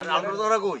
আপনার তোরা কই?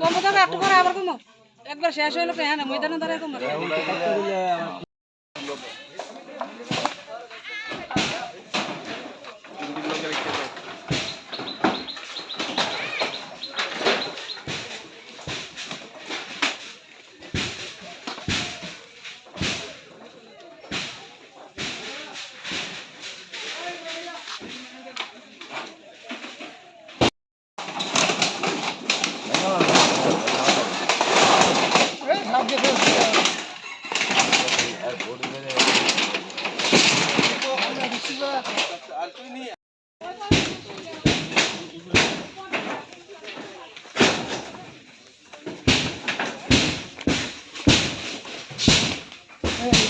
কমো দাদা একটু করে আবার কমো। একবার শেষ হইল হ্যাঁ না ময়দানে দাঁড়ায় কমো।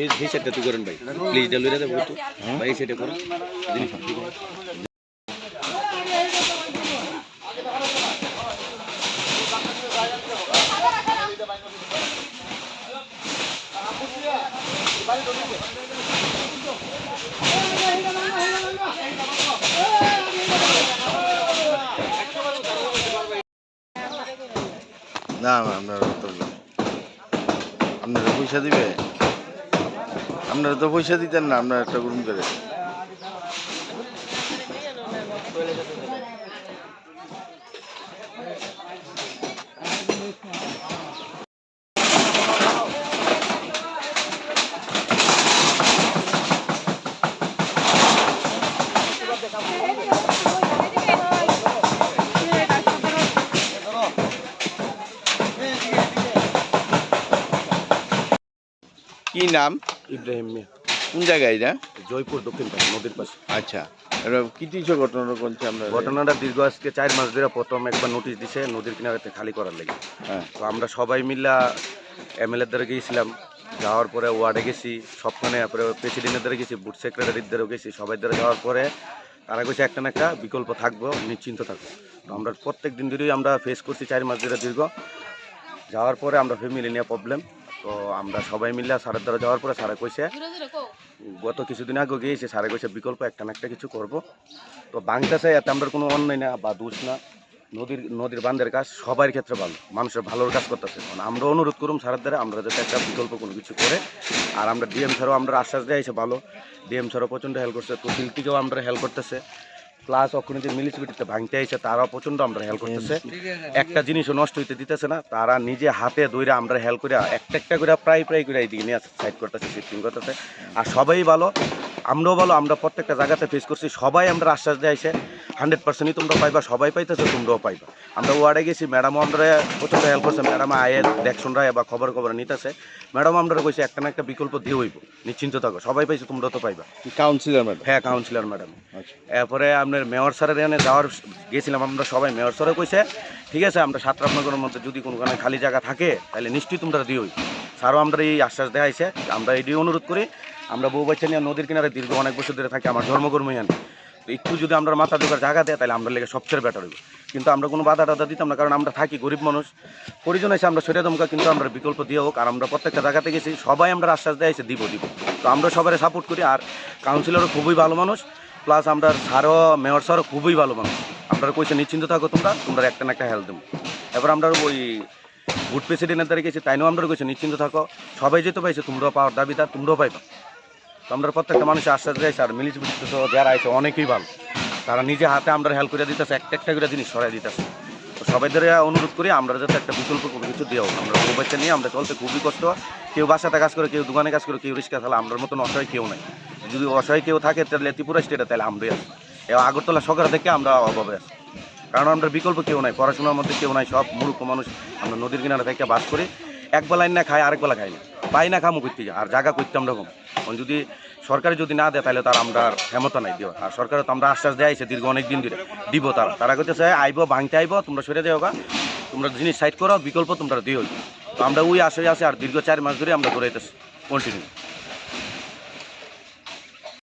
এই এই সেটটা তুই করেন ভাই। প্লিজ ডেলিভারি দেবো একটু। ভাই, এই সেটটা করুন না না, আপনারা তো আপনারা পয়সা দিবে? আপনারা তো পয়সা দিতেন না আপনারা একটা রুম করে কি নাম? ইব্রাহিম মিয়া। কোন জায়গায় না জয়পুর দক্ষিণ পাশে নদীর পাশে। আচ্ছা এটা কি দিয়েছ ঘটনাটা বলছে আমরা? ঘটনাটা দীর্ঘ আজকে চার মাস ধরে প্রথম একবার নোটিশ দিছে নদীর কিনারাতে খালি করার লেগে। হ্যাঁ। তো আমরা সবাই মিল্লা এমএলএর দ্বারা গিয়েছিলাম যাওয়ার পরে ওয়ার্ডে গেছি সবখানে তারপরে প্রেসিডেন্টের দ্বারা গেছি বুথ সেক্রেটারির দ্বারা গেছি সবাই দ্বারা যাওয়ার পরে তারা কইছে একটা না একটা বিকল্প থাকব নিশ্চিন্ত থাকব। তো আমরা প্রত্যেক দিন ধরেই আমরা ফেস করছি চার মাস ধরে দীর্ঘ। যাওয়ার পরে আমরা ফ্যামিলি নিয়ে প্রবলেম তো আমরা সবাই মিলে স্যারের দ্বারা যাওয়ার পরে স্যারে কইছে গত কিছুদিন আগে গিয়েছে স্যারে কইছে বিকল্প একটা না একটা কিছু করব। তো বাংলাদেশে এতে আমরা কোনো অন্যায় না বা দোষ না। নদীর নদীর বান্ধের কাজ সবার ক্ষেত্রে ভালো মানুষের ভালোর কাজ করতেছে। মানে আমরা অনুরোধ করুম স্যারের দ্বারা আমরা যাতে একটা বিকল্প কোনো কিছু করে। আর আমরা ডিএম স্যারও আমরা আশ্বাস দেয় ভালো। ডিএম স্যারও প্রচণ্ড হেল্প করছে তহসিল থেকেও আমরা হেল্প করতেছে। প্লাস ওখানে যে মিলিসিপিটিতে ভাঙতে আইছে তারাও প্রচণ্ড আমরা হেল্প করতেছে। একটা জিনিসও নষ্ট হইতে দিতেছে না তারা নিজে হাতে দইরা আমরা হেল্প করে একটা একটা করে প্রায় প্রায় করে এইদিকে নিয়ে সাইড করতেছে শিফটিং করতেছে। আর সবাই ভালো আমরাও ভালো আমরা প্রত্যেকটা জায়গাতে ফেস করছি সবাই আমরা আশ্বাস দেয়াইছে হান্ড্রেড পার্সেন্টই তোমরা পাইবা সবাই পাইতেছে তোমরাও পাইবা। আমরা ওয়ার্ডে গেছি ম্যাডামও আমরা প্রচণ্ড হেল্প করছে ম্যাডাম আয়ে দেখশন রায় বা খবর খবর নিতেছে। ম্যাডাম আমরা কইছে একটা না একটা বিকল্প দিয়ে হইব নিশ্চিন্ত থাকো সবাই পাইছে তোমরাও তো পাইবা। Councillor madam? হ্যাঁ কাউন্সিলর ম্যাডাম। আচ্ছা। এরপরে আপনার মেয়র স্যারের এখানে যাওয়ার গেছিলাম আমরা সবাই মেয়র স্যারও কইছে ঠিক আছে আমরা সাতরামনগরের মধ্যে যদি কোনোখানে খালি জায়গা থাকে তাহলে নিশ্চয়ই তোমরা দিয়ে দিওই স্যারও আমরা এই আশ্বাস দেখাইছে আমরা এটি অনুরোধ করি আমরা বউ বাচ্চা নিয়ে নদীর কিনারে দীর্ঘ অনেক বছর ধরে থাকি আমার ধর্মকর্মী আনি একটু যদি আমরা মাথা ঢোকার জায়গা দেয়, তাহলে আমরা লেগে সবচেয়ে বেটার হইব। কিন্তু আমরা কোনো বাধা টাধা দিতাম না, কারণ আমরা থাকি গরিব মানুষ। পরিজন এসে আমরা সরিয়ে দমকা কিন্তু আমরা বিকল্প দিয়ে হোক, আর আমরা প্রত্যেকটা জায়গাতে গেছি, সবাই আমরা আশ্বাস দেয় এসে দিব দিব। তো আমরা সবাই সাপোর্ট করি, আর কাউন্সিলরও খুবই ভালো মানুষ প্লাস আমরা স্যারও মেয়র স্যারও খুবই ভালো মানুষ। আমরা কইছে নিশ্চিন্ত থাকো তোমরা তোমরা একটা না একটা হেল্প দেবো এবার আমরা ওই ভোট প্রেসিডেন্টের দ্বারা গেছি, তাইনও আমরা কইছে, নিশ্চিন্ত থাকো। সবাই যেতে পাইছে, তোমরাও পাওয়ার দাবিদার, তোমরাও পাইবা। তো আমরা প্রত্যেকটা মানুষ আশ্বাস দিয়েছি, আর মিলিশ তো যারা আছে অনেকেই ভালো। তারা নিজে হাতে আমরা হেল্প করে দিতেছে, একটা একটা করে জিনিস সরাই দিতেছে। সবাইদের অনুরোধ করি আমরা যাতে একটা বিকল্প কোনো কিছু দিও আমরা বউ বাচ্চা নিয়ে, আমরা চলতে খুবই কষ্ট। কেউ বাসাতে কাজ করে, কেউ দোকানে কাজ করে, কেউ রিক্সা চালা আমরার মতন অসহায় কেউ নাই। যদি অসহায় কেউ থাকে, তাহলে ত্রিপুরা স্টেটে তাহলে আমরাই আছি। আগরতলা সকাল থেকে আমরা অভাবে আছি। কারণ আমরা বিকল্প কেউ নাই, পড়াশোনার মধ্যে কেউ নাই, সব মূর্খ মানুষ আমরা নদীর কিনারে থেকে বাস করি। এক বেলা না খাই আরেক বেলা খাই না। পাই না খামো করতে আর জায়গা করতে আমরা যদি সরকারি যদি না দেয়, তাহলে তার আমরা ক্ষমতা নাই, দিও। আর সরকারে তো আমরা আশ্বাস দেয় আইছে দীর্ঘ অনেক দিন ধরে। দিব তারা। তারা করতেছে আইব ভাঙতে আইব, তোমরা সরে দেওয়া তোমরা জিনিস সাইড করো, বিকল্প তোমরা দিও। তো আমরা ওই আশায় আছে, আর দীর্ঘ চার মাস ধরে আমরা দৌড়াইতেছি কন্টিনিউ